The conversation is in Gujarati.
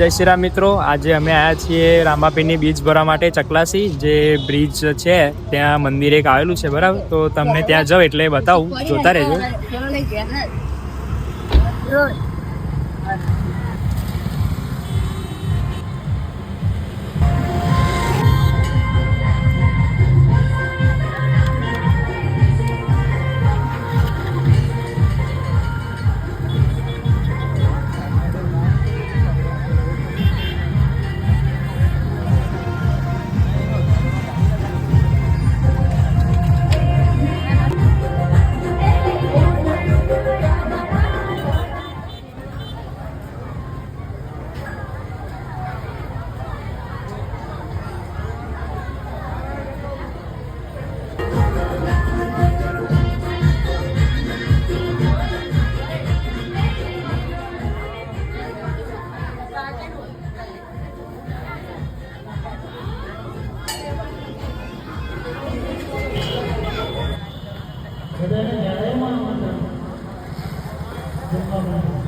જય શ્રી રામ મિત્રો. આજે અમે આવ્યા છીએ રામાપીની બીજ ભરવા માટે ચકલાસી, જે બ્રિજ છે, ત્યાં મંદિર એક આવેલું છે, બરાબર? તો તમને ત્યાં જાઓ એટલે બતાવું. જોતા રહેજો. બધાને જણાવ્યું